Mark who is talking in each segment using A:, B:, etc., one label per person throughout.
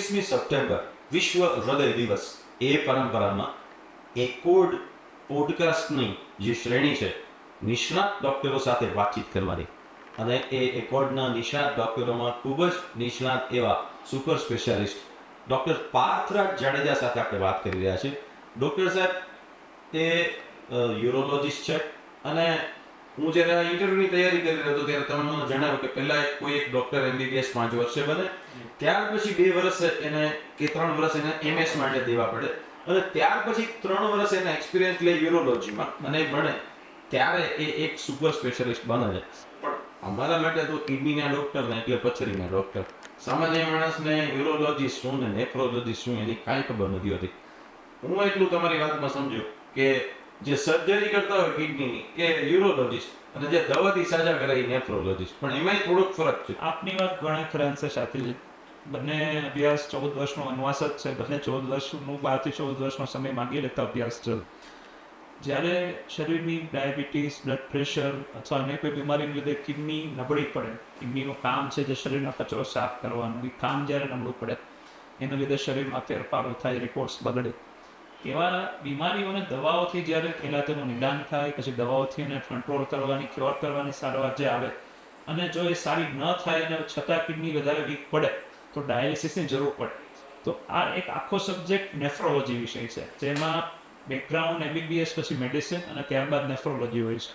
A: એકવીસમી સપ્ટેમ્બર વિશ્વ હૃદય દિવસ એ પરંપરામાં એકોડ પોડકાસ્ટની જે શ્રેણી છે નિષ્ણાત ડૉક્ટરો સાથે વાતચીત કરવાની અને એ એકોર્ડના નિષ્ણાત ડૉક્ટરોમાં ખૂબ જ નિષ્ણાત એવા super specialist doctor Parthraj Jadeja સાથે આપણે વાત કરી રહ્યા છીએ ડૉક્ટર સાહેબ એ યુરોલોજિસ્ટ છે અને હું જ્યારે ઇન્ટરવ્યૂની તૈયારી કરી રહ્યો હતો ત્યારે તમે મને જણાવ્યું કે પહેલાં કોઈ એક ડૉક્ટર એમબીબીએસ પાંચ વર્ષે બને. ત્યાર પછી બે વર્ષ એને કે ત્રણ વર્ષ એને એમએસ માટે દેવા પડે. અને ત્યાર પછી ત્રણ વર્ષ એને એક્સપિરિયન્સ લે યુરોલોજીમાં અને ભણે. ત્યારે એ એક સુપર સ્પેશિયાલિસ્ટ બને છે. પણ અમારા માટે તો કિડનીના ડૉક્ટર ને એટલે પથરીના ડૉક્ટર સામાન્ય માણસને યુરોલોજી શું ને નેફ્રોલોજી શું એની કાંઈ ખબર નથી હોતી. હું એટલું તમારી વાતમાં સમજ્યો કે જે સર્જરી કરતા હોય કિડનીની એ યુરોલોજીસ્ટ અને જે દવાથી સાજા કરાય નેફ્રોલોજીસ્ટ પણ એમાંય થોડોક ફરક છે.
B: આપની વાત ઘણા ખરા છે શાસ્ત્રીજી બંને અભ્યાસ ચૌદ વર્ષનો અનુવાસ જ છે. બંને ચૌદ વર્ષનું, બારથી ચૌદ વર્ષનો સમય માંગી લેતા અભ્યાસ છે. જ્યારે શરીરની ડાયાબિટીસ, બ્લડ પ્રેશર અથવા અન્ય કોઈ બીમારીને લીધે કિડની નબળી પડે, કિડનીનું કામ છે જે શરીરનો કચરો સાફ કરવાનું. એ કામ જ્યારે નબળું પડે, એના લીધે શરીરમાં ફેરફારો થાય રિપોર્ટ્સ બગડે. એવા બીમારીઓને દવાઓથી જ્યારે પહેલાં તેનું નિદાન થાય, પછી દવાઓથી એને કંટ્રોલ કરવાની ક્યોર કરવાની સારવાર જે આવે, અને જો એ સારી ન થાય અને છતાં કિડની વધારે વીક પડે, તો ડાયાલિસિસની જરૂર પડે. તો આ એક આખો સબ્જેક્ટ નેફ્રોલોજી વિષય છે, જેમાં બેકગ્રાઉન્ડ એમબીબીએસ પછી મેડિસિન અને ત્યારબાદ નેફ્રોલોજી હોય છે.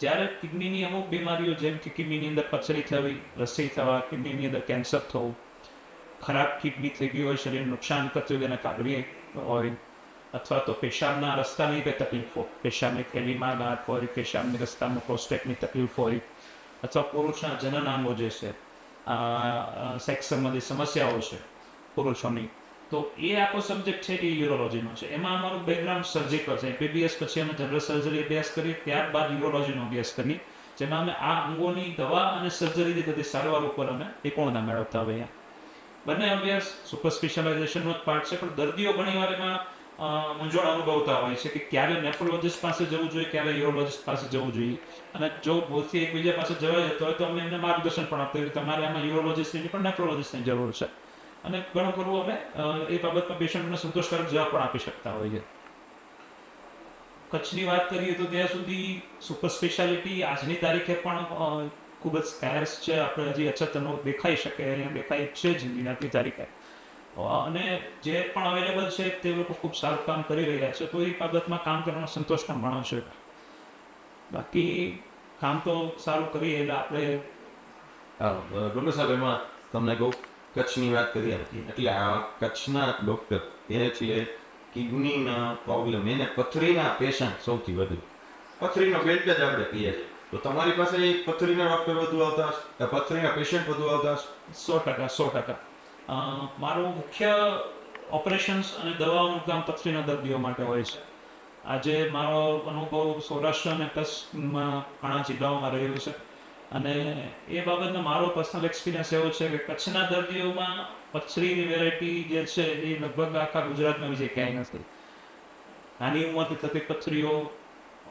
B: જ્યારે કિડનીની અમુક બીમારીઓ જેમ કે કિડનીની અંદર પથરી થવી, રસી થવા, કિડનીની અંદર કેન્સર થવું, ખરાબ કિડની થઈ ગઈ હોય, શરીરને નુકસાન કરતું હોય એને કાઢવી હોય અથવા તો પેશાબના રસ્તાની કંઈ તકલીફ પેશાબની થેલીમાં ગાંઠ હોય પેશાબની રસ્તામાં પ્રોસ્ટેટની તકલીફ હોય અથવા પુરુષના જનનાંગો જે છે સેક્સ સંબંધી સમસ્યાઓ છે પુરુષોની તો એ આખો સબ્જેક્ટ છે એ યુરોલોજીનો છે એમાં અમારું બેકગ્રાઉન્ડ સર્જિકલ છે એમપીબીએસ પછી અમે જનરલ સર્જરી અભ્યાસ કરી ત્યારબાદ યુરોલોજીનો અભ્યાસ કરી જેમાં અમે આ અંગોની દવા અને સર્જરીની બધી સારવાર ઉપર અમે નિપુણતા મેળવતા હોઈએ બંને અભ્યાસ સુપર સ્પેશિયલાઇઝેશનનો જ પાર્ટ છે પણ દર્દીઓ ઘણી વાર એમાં મૂંઝવણ અનુભવતા હોય છે કે ક્યારે નેફ્રોલોજિસ્ટ પાસે જવું જોઈએ, ક્યારે યુરોલોજિસ્ટ પાસે જવું જોઈએ. અને જો ભૂલથી એકબીજા પાસે જવાય જતો હોય તો અમે એમને માર્ગદર્શન પણ આપતા હોય તમારે આમાં યુરોલોજિસ્ટની પણ નેફ્રોલોજિસ્ટની જરૂર છે. અને ઘણું ખરું અમે એ બાબતમાં પેશન્ટને સંતોષકારક જવાબ પણ આપી શકતા હોઈએ કચ્છની વાત કરીએ તો ત્યાં સુધી સુપર સ્પેશિયાલિટી આજની તારીખે પણ ખૂબ જ સ્કેર્સ છે. આપણે હજી અછત એનો દેખાઈ શકે દેખાય છે જ આજની તારીખે. અને જે પણ અવેલેબલ છે તે લોકો ખૂબ સારું કામ કરી રહ્યા છે. તો એ બાબતમાં કામ કરવાનો સંતોષ પણ માણો છે. બાકી કામ તો સારું કરીએ એટલે આપણે
A: ડૉક્ટર સાહેબ એમાં તમને કહું કચ્છની વાત કરી હતી એટલે આ કચ્છના ડૉક્ટર એ છે કિડનીના પ્રોબ્લેમ એને પથરીના પેશન્ટ સૌથી વધુ. પથરીનો બેલ્ટ જ આપણે કહીએ છીએ. તો તમારી પાસે પથરીના ડૉક્ટર વધુ આવતા કે પથરીના પેશન્ટ વધુ આવતા
B: સો ટકા સો ટકા. મારું મુખ્ય ઓપરેશન્સ અને દવાઓનું કામ પથરીના દર્દીઓ માટે હોય છે. આજે મારો અનુભવ સૌરાષ્ટ્ર અને કચ્છમાં ઘણા જિલ્લાઓમાં રહેલો છે. અને એ બાબતનો મારો પર્સનલ એક્સપિરિયન્સ એવો છે કે કચ્છના દર્દીઓમાં પથરીની વેરાયટી જે છે એ લગભગ આખા ગુજરાતમાં બીજે ક્યાંય નથી. નાની ઉંમરથી થતી પથરીઓ,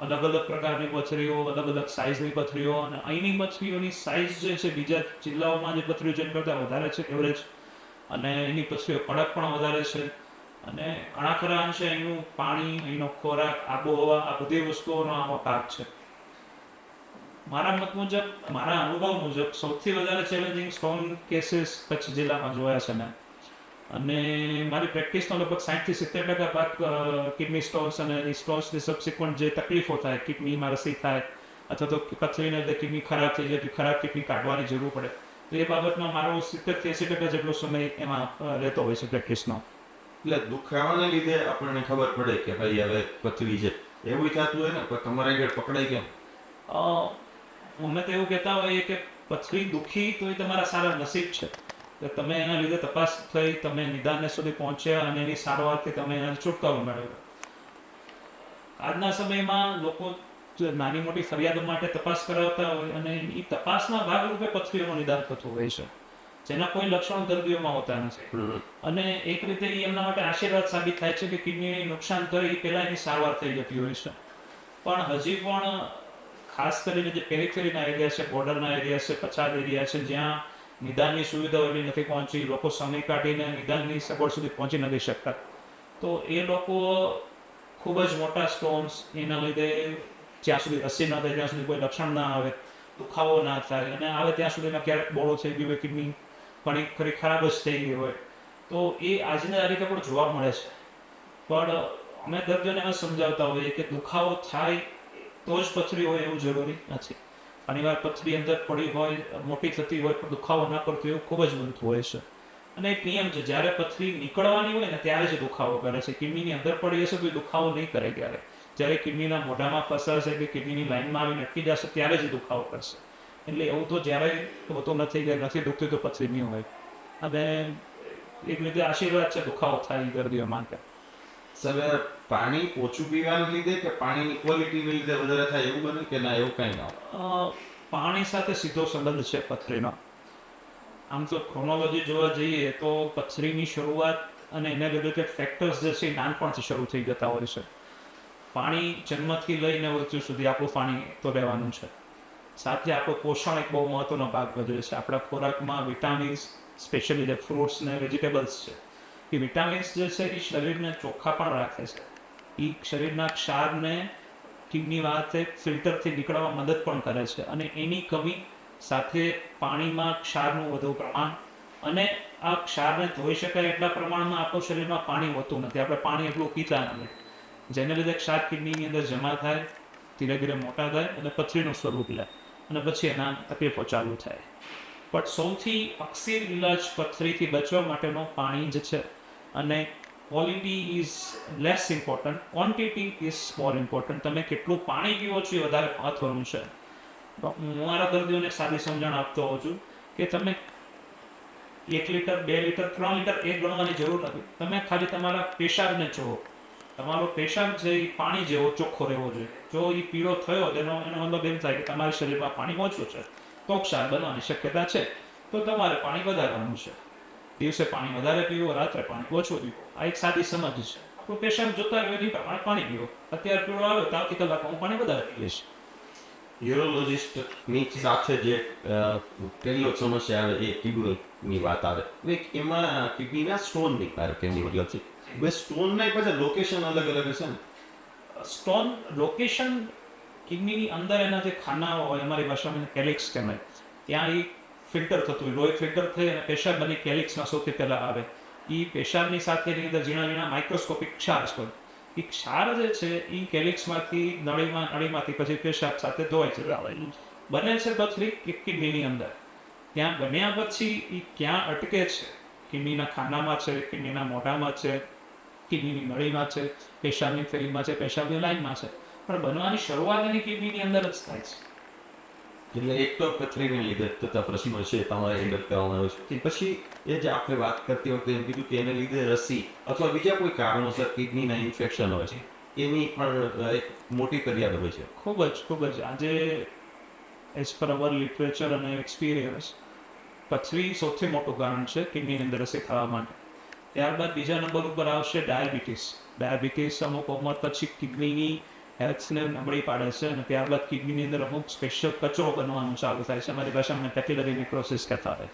B: અલગ અલગ પ્રકારની પથરીઓ, અલગ અલગ સાઇઝની પથરીઓ અને અહીંની પથરીઓની સાઇઝ જે છે બીજા જિલ્લાઓમાં જે પથરીઓ એની કરતાં વધારે છે એવરેજ અને એની પછી કડક પણ વધારે છે. અને ઘણા ખરા અંશે અહીંનું પાણી, અહીંનો ખોરાક, આબોહવા, આ બધી વસ્તુઓનો આમાં ભાગ છે. મારા મત મુજબ, મારા અનુભવ મુજબ સૌથી વધારે ચેલેન્જિંગ સ્ટોન કેસીસ કચ્છ જિલ્લામાં જોયા છે મેં. અને મારી પ્રેક્ટિસનો લગભગ સાઠથી સિત્તેર ટકા ભાગ કિડની સ્ટોન્સ અને એ સ્ટોન્સની સબસિક્વન્ટ જે તકલીફો થાય કિડનીમાં રસી થાય, અથવા તો પથરીને લીધે કિડની ખરાબ થઈ જાય, તો ખરાબ કિડની કાઢવાની જરૂર પડે. તો એ બાબતમાં મારો સિત્તેરથી એસી ટકા જેટલો સમય એમાં રહેતો હોય છે પ્રેક્ટિસનો
A: એટલે દુખાવાને લીધે આપણને ખબર પડે કે ભાઈ હવે પથરી છે. એવું થતું હોય ને પણ તમારે આગળ પકડાય કેમ?
B: અમે તો એવું કહેતા હોઈએ કે પથરી દુખી તો એ તમારા સારા નસીબ છે. કે તમે એના લીધે તપાસ થઈ તમે નિદાનને સુધી પહોંચ્યા અને એની સારવારથી તમે એના છુટકારો મેળવ્યો. આજના સમયમાં લોકો નાની મોટી ફરિયાદો માટે તપાસ કરાવતા હોય અને એ તપાસના ભાગરૂપે પથરીઓનું નિદાન થતું હોય છે. જેના કોઈ લક્ષણો દર્દીઓમાં હોતા નથી. અને એક રીતે એ એમના માટે આશીર્વાદ સાબિત થાય છે કે કિડનીને નુકસાન કરે એ પહેલાં એની સારવાર થઈ જતી હોય છે. પણ હજી પણ ખાસ કરીને જે પેરિફેરીના એરિયા છે બોર્ડરના એરિયા છે પછાત એરિયા છે જ્યાં નિદાનની સુવિધાઓ એટલી નથી પહોંચી લોકો સમય કાઢીને નિદાનની સગવડ સુધી પહોંચી નથી શકતા. તો એ લોકો ખૂબ જ મોટા સ્ટોન્સ એના લીધે જ્યાં સુધી રસી ના થાય ત્યાં સુધી કોઈ લક્ષણ ના આવે, દુખાવો ના થાય, અને આવે ત્યાં સુધીમાં ક્યારેક બોળો થઈ ગયો હોય કિડની ઘણી ખરી ખરાબ જ થઈ ગઈ હોય. તો એ આજની તારીખે પણ જોવા મળે છે. પણ અમે દર્દીઓને એમ સમજાવતા હોઈએ કે દુખાવો થાય તો જ પથરી હોય એવું જરૂરી નથી. ઘણીવાર પથરી અંદર પડી હોય, મોટી થતી હોય, પણ દુખાવો ના કરતો એવું ખૂબ જ બનતું હોય છે. અને એક નિયમ છે, જ્યારે પથરી નીકળવાની હોય ને ત્યારે જ દુખાવો કરે છે. કિડનીની અંદર પડી હશે તો દુખાવો નહીં કરે ત્યારે જ્યારે કિડનીના મોઢામાં ફસાશે કે કિડનીની લાઇનમાં આવીને અટકી જશે ત્યારે જ દુખાવો કરશે. એટલે એવું તો જ્યારે હોતો નથી કે નથી દુખતું તો પથરી નહીં હોય. અને એક રીતે આશીર્વાદ છે દુખાવો થાય દર્દીઓ માટે.
A: સર પાણી ઓછું પીવાના લીધે કે પાણીની ક્વોલિટીને લીધે વધારે થાય એવું બને કે ના એવું કંઈ ના
B: પાણી સાથે સીધો સંબંધ છે પથરીનો. આમ તો ક્રોનોલોજી જોવા જઈએ તો પથરીની શરૂઆત અને એને રિલેટેડ ફેક્ટર્સ જે છે નાનપણથી શરૂ થઈ જતા હોય છે. પાણી જન્મથી લઈને મૃત્યુ સુધી આપણું પાણી તો રહેવાનું છે. સાથે આપણું પોષણ એક બહુ મહત્વનો ભાગ ભજવે છે. આપણા ખોરાકમાં વિટામિન્સ, સ્પેશિયલી જે ફ્રૂટ્સ ને વેજીટેબલ્સ છે, એ વિટામિન્સ જે છે એ શરીરને ચોખ્ખા પણ રાખે છે. એ શરીરના ક્ષારને કિડની વાતે ફિલ્ટરથી નીકળવા મદદ પણ કરે છે અને એની કમી સાથે પાણીમાં ક્ષારનું વધુ પ્રમાણ અને આ ક્ષારને ધોઈ શકાય એટલા પ્રમાણમાં આપણું શરીરમાં પાણી હોતું નથી. આપણે પાણી એટલું પીતા નથી. જેને લીધે ક્ષાર કિડનીની અંદર જમા થાય, ધીરે ધીરે મોટા થાય અને પથરીનું સ્વરૂપ લે અને પછી એના તકલીફો ચાલુ થાય. પણ સૌથી અક્ષીર ઇલાજ પથરીથી બચવા માટેનો પાણી જ છે અને quality is less important quantity is more important તમે કેટલું પાણી પીવો છો એ વધારે મહત્વનું છે. હું મારા દર્દીઓને સારી સમજણ આપતો હોઉં છું કે તમે એક લીટર, બે લીટર, ત્રણ લીટર એ ગણવાની જરૂર નથી. તમે ખાલી તમારા પેશાબને જુઓ. તમારો પેશાબ છે એ પાણી જેવો ચોખ્ખો રહેવો જોઈએ. જો એ પીળો થયો તેનો એનો મતલબ એમ થાય કે તમારા શરીરમાં પાણી ઓછું છે. તો ક્ષાર બનવાની શક્યતા છે. તો તમારે પાણી વધારવાનું છે. દિવસે પાણી વધારે પીવો રાત્રે પાણી ઓછું પીવો. આ એક સાદી સમજ છે. આપણું પેશાબ જોતા હોય એ પ્રમાણે પાણી પીવો. અત્યારે પીળો આવે તો આવતી કલાક હું પાણી વધારે પીવીશ
A: યુરોલોજિસ્ટની સાથે જે અ, પહેલો સમસ્યા આવે એ કિડની વાત આવે. એમાં કિડનીના સ્ટોનની વાત કેમ મતલબ છે? બે સ્ટોનના પાછા લોકેશન અલગ અલગ હશે ને.
B: સ્ટોન લોકેશન કિડનીની અંદર એના જે ખાનાઓ હોય અમારી ભાષામાં કેલિક્સ કહેવાય. ત્યાં એ ફિલ્ટર થતું હોય લોહી ફિલ્ટર થઈ અને પેશાબ બની કેલિક્સમાં સૌથી પહેલાં આવે. એ પેશાબની સાથે એની અંદર ઝીણા ઝીણા માઇક્રોસ્કોપિક ક્ષાર હોય. એ ક્ષાર જે છે એ કેલિક્સમાંથી નળીમાં નળીમાંથી પછી પેશાબ સાથે ધોવાય છે બને છે પછી કિડનીની અંદર. ત્યાં બન્યા પછી એ ક્યાં અટકે છે? કિડનીના ખાનામાં છે કિડનીના મોઢામાં છે? કિડનીની નળીમાં છે પેશાબની થેલીમાં છે પેશાબની લાઈનમાં છે. પણ બનવાની શરૂઆત એની કિડનીની અંદર જ થાય છે.
A: એટલે એક તો પથરીને લીધે થતા પ્રશ્નો છે તમારે હેન્ડલ કરવામાં આવે છે. પછી એ જે આપણે વાત કરતી વખતે એમ કીધું કે એને લીધે રસી અથવા બીજા કોઈ કારણોસર કિડનીના ઇન્ફેક્શન હોય છે એની પણ એક મોટી ફરિયાદ હોય છે.
B: ખૂબ જ ખૂબ જ. આજે એઝ પર અવર લિટરેચર અને એક્સપિરિયન્સ પથરી સૌથી મોટું કારણ છે કિડનીની અંદર રસી થવા માટે. ત્યારબાદ બીજા નંબર ઉપર આવશે ડાયાબિટીસ. ડાયાબિટીસ અમુક ઉંમર પછી કિડનીની હેલ્થને નબળી પાડે છે અને ત્યારબાદ કિડનીની અંદર અમુક સ્પેશિયલ કચરો બનવાનું ચાલુ થાય છે. અમારી ભાષામાં પેક્યુલરી પ્રોસેસ કહેતા હોય.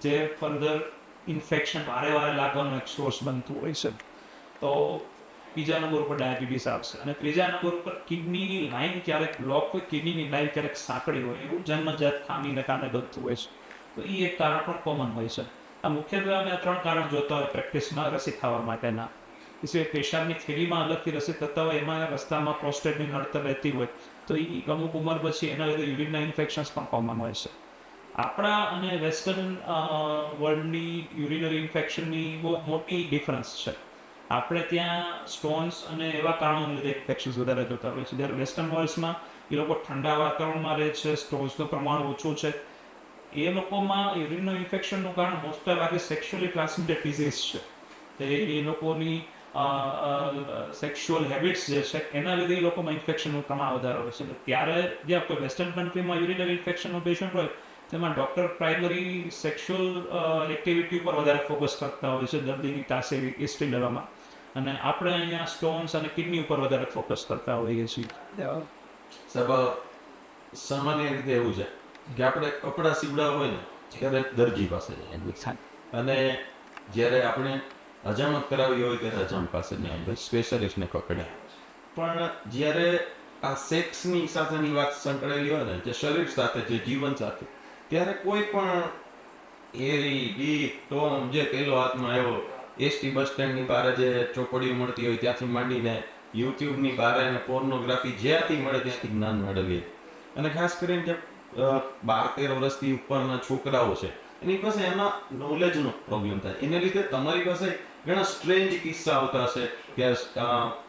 B: જે ફર્ધર ઇન્ફેક્શન વારે વારે લાગવાનું એક સોર્સ બનતું હોય છે. તો બીજા નંબર ઉપર ડાયાબિટીસ આવશે. અને ત્રીજા નંબર ઉપર કિડનીની લાઈન ક્યારેક બ્લોક હોય, કિડનીની લાઈન ક્યારેક સાંકડી હોય, એવું જન્મજાત ખામીને કારણે બનતું હોય છે. તો એ એક કારણ પણ કોમન હોય છે. આ મુખ્યત્વે અમે ત્રણ કારણ જોતા હોય પ્રેક્ટિસમાં રસી ખાવા માટેના. સિવાય પેશાબની થેલીમાં અલગથી રસી થતા હોય, એમાં રસ્તામાં પ્રોસ્ટેટની નડતર રહેતી હોય, તો એ અમુક ઉંમર પછી એના લીધે યુરિનના ઇન્ફેક્શન્સ પણ કોમન હોય છે. આપણા અને વેસ્ટર્ન વર્લ્ડની યુરિનરી ઇન્ફેક્શનની બહુ મોટી ડિફરન્સ છે. આપણે ત્યાં સ્ટોન્સ અને એવા કારણો લીધે ઇન્ફેક્શન્સ વધારે જોતા હોય છે. જ્યારે વેસ્ટર્ન વર્લ્ડમાં એ લોકો ઠંડા વાતાવરણમાં રહે છે, સ્ટોન્સનું પ્રમાણ ઓછું છે એ લોકોમાં યુરિનનું ઇન્ફેક્શનનું કારણ મોસ્ટ ભાગે સેક્સ્યુઅલી ટ્રાન્સમિટેડ ડિઝીઝ છે તે એ લોકોની સેક્સ્યુઅલ હેબિટ્સ જે છે એના લીધે એ લોકોમાં ઇન્ફેક્શનનું પ્રમાણ વધારે હોય છે. ત્યારે જે કોઈ વેસ્ટર્ન કન્ટ્રીમાં યુરિનરી ઇન્ફેક્શનનો પેશન્ટ હોય તેમાં ડૉક્ટર પ્રાઇમરી સેક્સ્યુઅલ એક્ટિવિટી ઉપર વધારે ફોકસ કરતા હોય છે દર્દીની તાસે હિસ્ટ્રી લેવામાં અને આપણે અહીંયા સ્ટોન્સ અને કિડની ઉપર વધારે ફોકસ કરતા હોઈએ છીએ.
A: સામાન્ય રીતે એવું છે. કે આપણે કપડાં સીવડાવવા હોય ને ત્યારે દરજી પાસે જાય. અને જ્યારે આપણે હજામત કરાવી હોય ત્યારે હજામ પાસે નહીં સ્પેશિયલિસ્ટને પકડે. પણ જ્યારે આ સેક્સની સાથેની વાત સંકળાયેલી હોય ને જે શરીર સાથે જે જીવન સાથે ત્યારે કોઈ પણ એરી બી ટોમ જે પેલો હાથમાં આવ્યો એસટી બસ સ્ટેન્ડની બહાર જે ચોપડીઓ મળતી હોય ત્યાંથી માંડીને યુટ્યુબની બહાર એને પોર્નોગ્રાફી જ્યાંથી મળે ત્યાંથી જ્ઞાન મેળવીએ. અને ખાસ કરીને જે બાર તેર વર્ષથી ઉપરના છોકરાઓ છે. એની પાસે એના નોલેજનો પ્રોબ્લેમ થાય. એને લીધે તમારી પાસે ઘણા સ્ટ્રેન્જ કિસ્સા આવતા હશે કે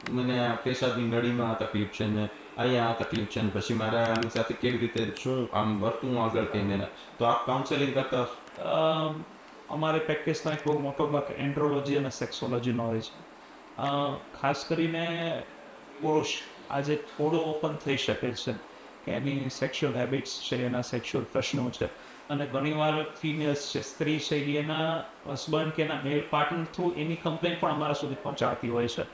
A: મને પેશાબની નળીમાં તકલીફ છે ને અહીંયા તકલીફ છે ને પછી મારે આની સાથે કેવી રીતે શું આમ વર્તું આગળ કહીને તો આપ કાઉન્સેલિંગ કરતા
B: અમારે પેકેજના એક બહુ મોટો ભાગ એન્ડ્રોલોજી અને સેક્સોલોજીનો હોય છે. ખાસ કરીને પુરુષ આજે થોડો ઓપન થઈ શકે છે. એની સેક્સ્યુઅલ હેબિટ્સ છે એના સેક્સ્યુઅલ પ્રશ્નો છે અને ઘણીવાર ફિમેલ્સ છે સ્ત્રી છે એના હસબન્ડ કે એના મેલ પાર્ટનર થ્રુ એની કમ્પ્લેન પણ અમારા સુધી પહોંચાડતી હોય છે.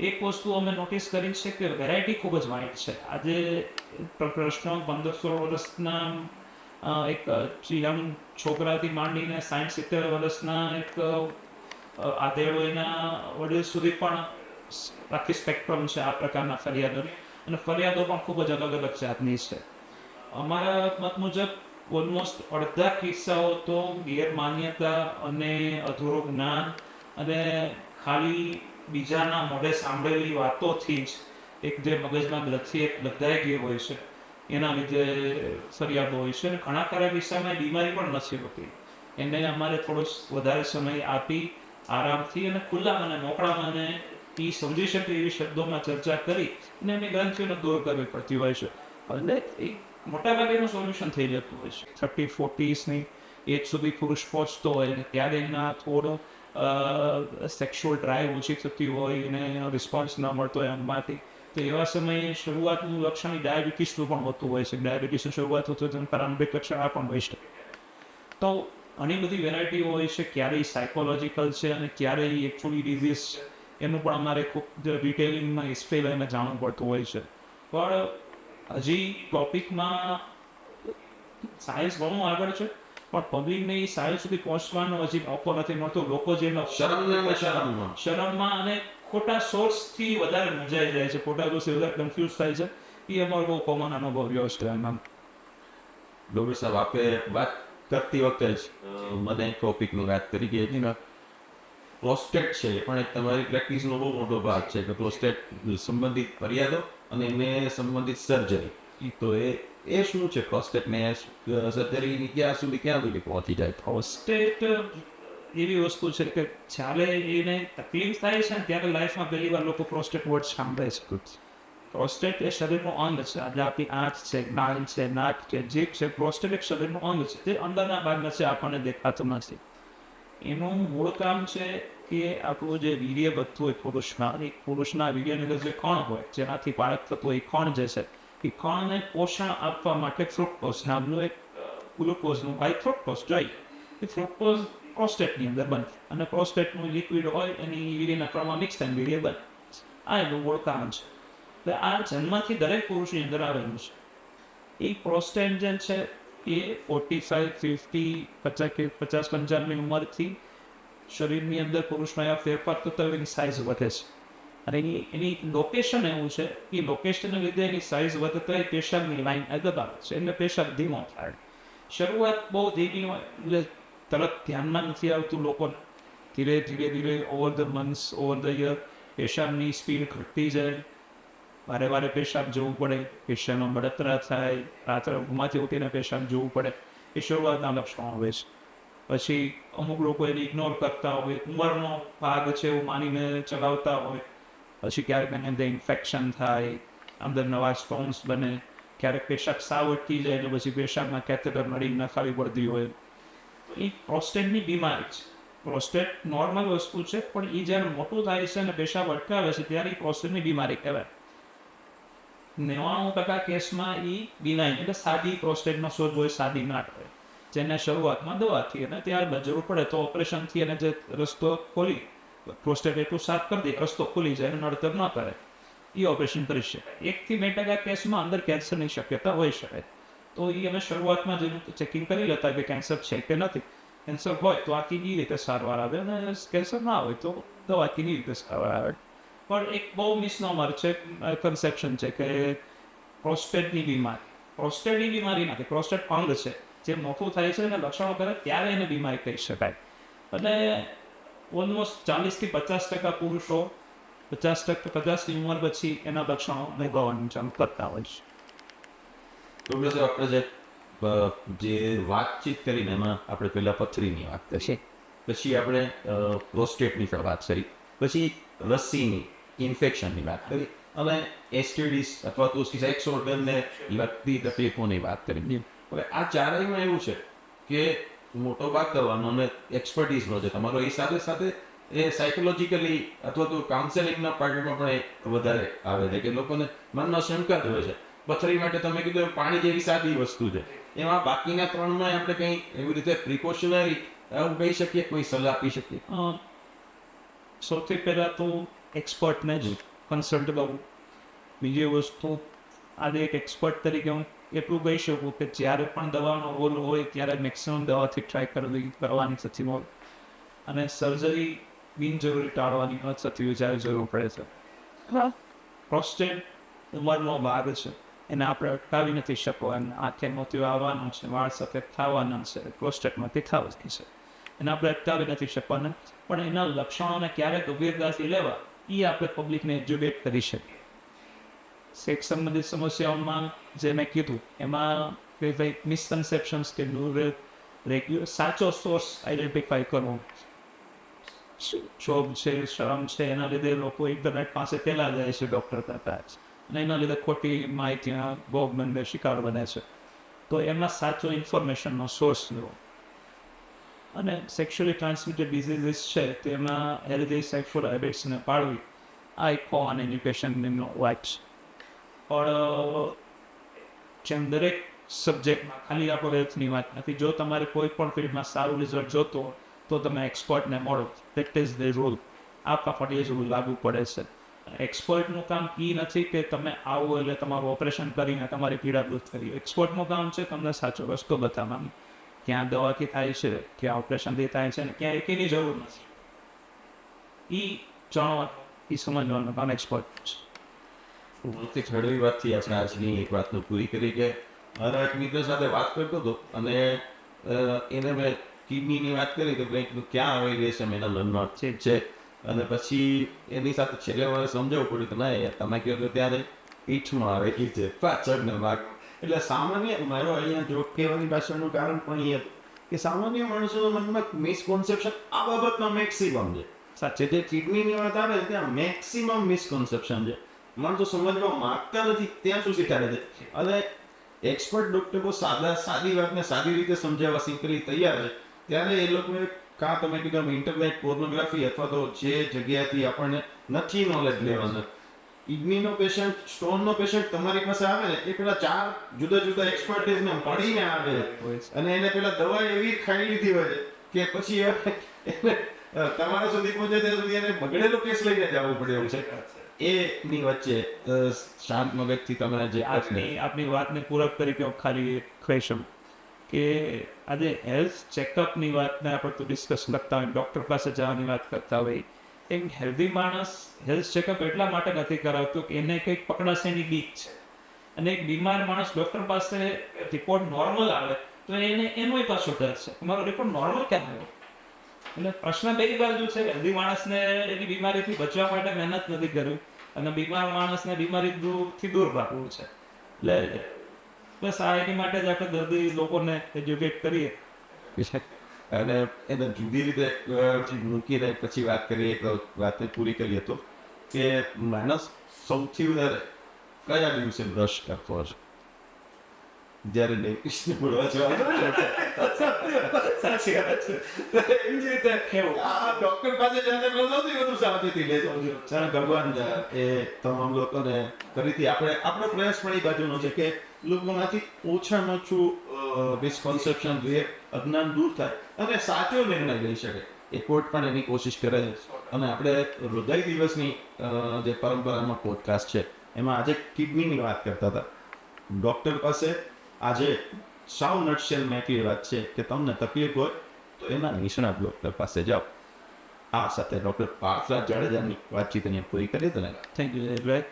B: એક વસ્તુ અમે નોટિસ કરી છે કે વેરાયટી ખૂબ જ વાઇડ છે. આજે પ્રશ્ન પંદર સોળ વર્ષના એક યંગ છોકરાથી માંડીને સાઠ સિત્તેર વર્ષના એક આધેડોના આધેડો વડીલ સુધી પણ આખી સ્પેક્ટ્રમ છે આ પ્રકારના ફરિયાદો. અને ફરિયાદો પણ ખૂબ જ અલગ અલગ જાતની છે. અમારા મત મુજબ ઓલમોસ્ટ અડધા કિસ્સાઓ તો ગેરમાન્યતા અને અધૂરું જ્ઞાન અને ખાલી બીજાના મોઢે સાંભળેલી વાતોથી જ એક જે મગજમાં એક લદાઈ ગઈ હોય છે, એના લીધે ફરિયાદો હોય છે અને ઘણા ખરા કિસ્સામાં બીમારી પણ નથી હોતી. એને અમારે થોડો વધારે સમય આપી, આરામથી અને ખુલ્લા મને મોકળા મને એ સમજી શકે એવી શબ્દોમાં ચર્ચા કરી અને એની ગ્રંથિઓને દૂર કરવી પડતી હોય છે. અને એ મોટાભાગે એનું સોલ્યુશન થઈ જતું હોય છે. થર્ટી ફોર્ટીસની એજ સુધી પુરુષ પહોંચતો હોય અને ત્યારે એના થોડો સેક્સ્યુઅલ ડ્રાઈવ ઓછી થતી હોય અને રિસ્પોન્સ ન મળતો હોય અંગમાંથી તો એવા સમયે શરૂઆતનું લક્ષણ ડાયાબિટીસનું પણ હોતું હોય છે. ડાયાબિટીસની શરૂઆત હોતું હોય પ્રારંભિક લક્ષણ આ પણ હોઈ શકે તો ઘણી બધી વેરાયટીઓ હોય છે. ક્યારેય સાયકોલોજીકલ છે અને ક્યારેય એકચુઅલી ડિઝીઝ છે. એનું પણ અમારે ખૂબ ડિટેલિંગમાં હિસ્ટ્રી લઈને જાણવું પડતું હોય છે પણ હજી ટોપિકમાં સાયન્સ ઘણું આગળ છે પણ પબ્લિકને એ સાયન્સ સુધી પહોંચવાનો હજી મોકો નથી મળતો લોકો જે
A: શરમમાં.
B: શરમમાં અને ખોટા સોર્સથી વધારે મૂંઝાઈ જાય છે ખોટા સોર્સથી વધારે કન્ફ્યુઝ થાય છે એ અમારો બહુ કોમન અનુભવ રહ્યો છે એમાં
A: ડોક્ટર સાહેબ આપે વાત કરતી વખતે જ મને ટોપિકની વાત કરી એની પ્રોસ્ટેટ છે. એ પણ એક તમારી પ્રેક્ટિસનો બહુ મોટો ભાગ છે કે પ્રોસ્ટેટ સંબંધિત ફરિયાદો અને એને સંબંધિત સર્જરી તો એ એ શું છે પ્રોસ્ટેટ ને સર્જરીની ક્યાં સુધી ક્યાં સુધી પહોંચી જાય?
B: પ્રોસ્ટેટ એવી વસ્તુ છે કે જ્યારે એને તકલીફ થાય છે ત્યારે લાઈફમાં પહેલી વાર લોકો પ્રોસ્ટેટ વર્ડ સાંભળે છે. પ્રોસ્ટેટ એ શરીરનું અંગ છે. આજે આપણી આંખ છે નાળ છે નાક છે જીભ છે. પ્રોસ્ટેટ એક શરીરનું અંગ છે. તે અંદરના ભાગમાં છે આપણને દેખાતું નથી. એનું મૂળ કામ છે કે આપણું જે વીર્ય બધું હોય, પુરુષના એ પુરુષના વીર્યની અંદર જે કણ હોય, જેનાથી બાળક થતું એ કણ જે છે, એ કણને પોષણ આપવા માટે ફ્રુક્ટોઝ નામનું એક ગ્લુકોઝનું હોય ફ્રુક્ટોઝ જોઈએ એ ફ્રુક્ટોઝ પ્રોસ્ટેટની અંદર બને. અને પ્રોસ્ટેટનું લિક્વિડ હોય, એની વીર્યના ક્રમમાં મિક્સ થાય વીર્ય બને. આ એનું મૂળ કામ છે. એટલે આ જન્મથી દરેક પુરુષની અંદર આવેલું છે. એ પ્રોસ્ટેટ જે છે એ ફોર્ટી ફાઈવ ફિફ્ટી પચાસ કે પચાસ પંચાવનની ઉંમરથી શરીરની અંદર પુરુષનો એવા ફેરફાર થતા એની સાઇઝ વધે છે. અને એની એની લોકેશન એવું છે કે લોકેશનને લીધે એની સાઇઝ વધતા એ પેશાબની લાઈન દબાવે છે. એટલે પેશાબ ધીમો થાય. શરૂઆત બહુ ધીમી હોય, એટલે તરત ધ્યાનમાં નથી આવતું લોકોને. ધીરે ધીરે ધીરે over the months over the year પેશાબની speed ઘટતી જાય. વારે વારે પેશાબ જવું પડે પેશાબમાં બળતરા થાય, રાત્રે ઊંઘમાંથી ઉઠીને પેશાબ જવું પડે, એ શરૂઆતના લક્ષણો આવે છે. પછી અમુક લોકો એને ઇગ્નોર કરતા હોય, ઉંમરનો ભાગ છે એવું માનીને ચલાવતા હોય, પછી ક્યારેક એને અંદર ઇન્ફેક્શન થાય અંદર નવા સ્ટોન્સ બને, ક્યારેક પેશાબ સાવ અટકી જાય એટલે પછી પેશાબમાં કેથેટર મળી નખાવી પડતી હોય. એ પ્રોસ્ટેટની બીમારી છે. પ્રોસ્ટેટ નોર્મલ વસ્તુ છે, પણ એ જ્યારે મોટું થાય છે અને પેશાબ અટકાવે છે, ત્યારે એ પ્રોસ્ટેટની બીમારી કહેવાય. નેવાણું ટકા કેસમાં એ બિનાઇન એટલે સાદી પ્રોસ્ટેટનો સોજ હોય, સાદી નાટ હોય જેને શરૂઆતમાં દવાથી અને ત્યારબાદ જરૂર પડે તો ઓપરેશનથી એને જે રસ્તો ખોલી પ્રોસ્ટેટ એટલું સાફ કરી દે, રસ્તો ખુલી જાય નડતર ન કરે. એ ઓપરેશન કરી શકાય. એકથી બે ટકા કેસમાં અંદર કેન્સરની શક્યતા હોઈ શકે. તો એ અમે શરૂઆતમાં જેનું ચેકિંગ કરી લેતા કે કેન્સર છે કે નથી. કેન્સર હોય તો આ એ રીતે સારવાર આવે અને કેન્સર ના હોય તો દવા એ રીતે સારવાર આવે. પણ એક બહુ મિસનોમર છે કન્સેપ્શન છે કે પ્રોસ્ટેટની બીમારી. પ્રોસ્ટેટની બીમારી નથી પ્રોસ્ટેટ અંગ છે જે મોટું થાય છે અને લક્ષણો કરે ત્યારે એને બીમારી કહી શકાય. અને ઓલમોસ્ટ ચાલીસથી પચાસ ટકા પુરુષો પચાસ ટકા પચાસની ઉંમર પછી એના લક્ષણો ભોગવવાનું ચાલુ કરતા હોય છે.
A: પ્રોફેસર આપણે જે જે વાતચીત કરીને એમાં આપણે પહેલાં પથરીની વાત કરીએ. પછી આપણે પ્રોસ્ટેટની વાત કરી. પછી રસીની. ઇન્ફેક્શનની વાત કરી અને એસટીડીસ અથવા તો સેક્સ ઓર્ગનને લગતી તકલીફોની વાત કરી હવે આ ચારેયમાં એવું છે કે મોટો ભાગ કરવાનો અને એક્સપર્ટીઝનો છે તમારો એ સાથે સાથે એ સાયકોલોજીકલી અથવા તો કાઉન્સેલિંગના પાર્ટમાં પણ એ વધારે આવે છે કે લોકોને મનમાં શંકા હોય છે પથરી માટે તમે કીધું પાણી જેવી સાદી વસ્તુ છે એમાં બાકીના ત્રણમાં આપણે કંઈ એવી રીતે પ્રિકોશનરી એવું કહી શકીએ કોઈ સલાહ આપી શકીએ
B: સૌથી પહેલાં તો એક્સપર્ટને જ કન્સલ્ટ કરું બીજી વસ્તુ આજે એક એક્સપર્ટ તરીકે હું એટલું કહી શકું કે જ્યારે પણ દવાનો રોલ હોય ત્યારે મેક્સિમમ દવાથી ટ્રાય કરવી કરવાની થતી હોય. અને સર્જરી બિનજરૂરી ટાળવાની હોય જ્યારે જરૂર પડે છે. પ્રોસ્ટેટ ઉંમરનો ભાગ છે. એને આપણે અટકાવી નથી શકવાનું આંખે મોતી આવવાનું છે વાળ સફેદ થવાના છે પ્રોસ્ટેટમાંથી થવાની છે. એને આપણે અટકાવી નથી શકવાના. પણ એના લક્ષણોને ક્યારે ગંભીરતાથી લેવા? એ આપણે પબ્લિકને એજ્યુકેટ કરી શકીએ સેક્સ સંબંધિત સમસ્યાઓમાં જે મેં કીધું એમાં કે ભાઈ મિસકન્સેપ્શન્સ કે રેગ્યુલર સાચો સોર્સ આઈડેન્ટિફાઈ કરવો. શોભ છે શરમ છે એના લીધે લોકો ઇન્ટરનેટ પાસે પહેલા જાય છે ડૉક્ટર કરતા અને એના લીધે ખોટી માહિતીના ભોગ બને શિકાર બને છે. તો એમાં સાચો ઇન્ફોર્મેશનનો સોર્સ લેવો અને સેક્સ્યુઅલી ટ્રાન્સમિટેડ ડિઝીઝીસ છે તેમાં હેલ્ધી સેક્સ્યુઅલ હેબિટ્સને પાળવી. આ એક કોમન એજ્યુકેશનનો વાઇટ છે પણ જેમ દરેક સબ્જેક્ટમાં ખાલી આપણો હેલ્થની વાત નથી. જો તમારે કોઈ પણ ફિલ્ડમાં સારું રિઝલ્ટ જોતો તો તમે એક્સપર્ટને મળો. દેટ ઇઝ ધ રૂલ આ પ્રોપર્ટી જ લાગુ પડે છે. એક્સપર્ટનું કામ એ નથી કે તમે આવો એટલે તમારું ઓપરેશન કરીને તમારી પીડા દૂર કરી એક્સપર્ટનું કામ છે તમને સાચો રસ્તો બતાવવાનું. ક્યાં દવાથી થાય છે, ક્યાં ઓપરેશનથી થાય છે અને ક્યાં એકેની જરૂર નથી. એ જાણવા એ સમજવાનું કામ એક્સપર્ટ છે.
A: વૃત્તિ હળવી વાતથી આપણે આજની એક વાતનું પૂરી કરી કે મારા એક મિત્ર સાથે વાત કરતો હતો અને એને મેં કિડનીની વાત કરી તો કંઈક ક્યાં આવી ગઈ છે? મેં લર્નર છે. છે. અને પછી એની સાથે છેલ્લે મારે સમજાવવું પડ્યું કે ના તમે કહો તો ત્યારે આવે આવેલી છે પાછળને ભાગ. એટલે સામાન્ય, મારો અહીંયા જોક કહેવાની પાછળનું કારણ પણ એ હતું કે સામાન્ય માણસોના મનમાં મિસકોન્સેપ્શન આ બાબતમાં મેક્સિમમ છે. સાચે જે કિડનીની વાત આવે ત્યાં મેક્સિમમ મિસકોન્સેપ્શન છે. માણસો સમજવા માગતા નથી, ત્યાં શું શીખાડે છે? અને એક્સપર્ટ ડોક્ટરો સાદા, સાદી વાતને સાદી રીતે સમજાવવા શીખવી તૈયાર છે. ત્યારે એ લોકોએ કાં તમે કીધું ઇન્ટરનેટ પોર્નોગ્રાફી અથવા તો જે જગ્યાથી આપણને નથી નોલેજ લેવાનું. કિડનીનો પેશન્ટ સ્ટોનનો પેશન્ટ તમારી પાસે આવે ને એ પેલા ચાર જુદા જુદા એક્સપર્ટીઝને મળીને આવે. અને એને પેલા દવા એવી ખાઈ લીધી હોય કે પછી તમારા સુધી પહોંચે ત્યાં સુધી એને બગડેલો કેસ લઈને જવું પડે એવું છે. એની વચ્ચે શાંત મગજથી તમે જે
B: આપની આપની વાતને પૂરક તરીકે હું ખાલી ક્વેશ્ચન કે આજે હેલ્થ ચેકઅપની વાતને આપણે તો ડિસ્કસ કરતા હોય ડૉક્ટર પાસે જવાની વાત કરતા હોય એક હેલ્ધી માણસ હેલ્થ ચેકઅપ એટલા માટે નથી કરાવતો કે એને કંઈક પકડાશેની બીક છે. અને એક બીમાર માણસ ડૉક્ટર પાસે રિપોર્ટ નોર્મલ આવે, તો એને એનોય પાછો ડર છે. તમારો રિપોર્ટ નોર્મલ કેમ આવ્યો? એટલે પ્રશ્ન બે બાજુ છે. હેલ્ધી માણસને એની બીમારીથી બચવા માટે મહેનત નથી કરવી અને બીમાર માણસને બીમારી દૂરથી દૂર રાખવું છે. એટલે બસ આ એની માટે જ આપણે દર્દી લોકોને એજ્યુકેટ કરીએ.
A: અને એને જુદી રીતે મૂકીને પછી વાત કરીએ તો વાતને પૂરી કરીએ તો કે માણસ સૌથી વધારે કયા દિવસે બ્રશ કરતો હશે? જ્યારે ડેન્ટિસ્ટને મળવા જવાનું
B: વાત
A: ભગવાન એ તમામ લોકોને ફરીથી આપણે આપણો પ્રયાસ પણ એ બાજુનો છે કે લોકોમાંથી ઓછામાં ઓછું મિસકોન્સેપ્શન જે અજ્ઞાન દૂર થાય અને સાચો નિર્ણય લઈ શકે. એ કોર્ટ પણ એની કોશિશ કરે છે. અને આપણે હૃદય દિવસની જે પરંપરામાં પોડકાસ્ટ છે, એમાં આજે કિડનીની વાત કરતા હતા. ડૉક્ટર પાસે આજે સાવ નટશેલ મેં એટલી વાત છે કે તમને તકલીફ હોય, તો એના નિષ્ણાત ડૉક્ટર પાસે જાઓ. આ સાથે ડૉક્ટર પાર્થરાજ જાડેજાની વાતચીત અહીંયા પૂરી કરી દે
B: થેન્ક યુ જયેશભાઈ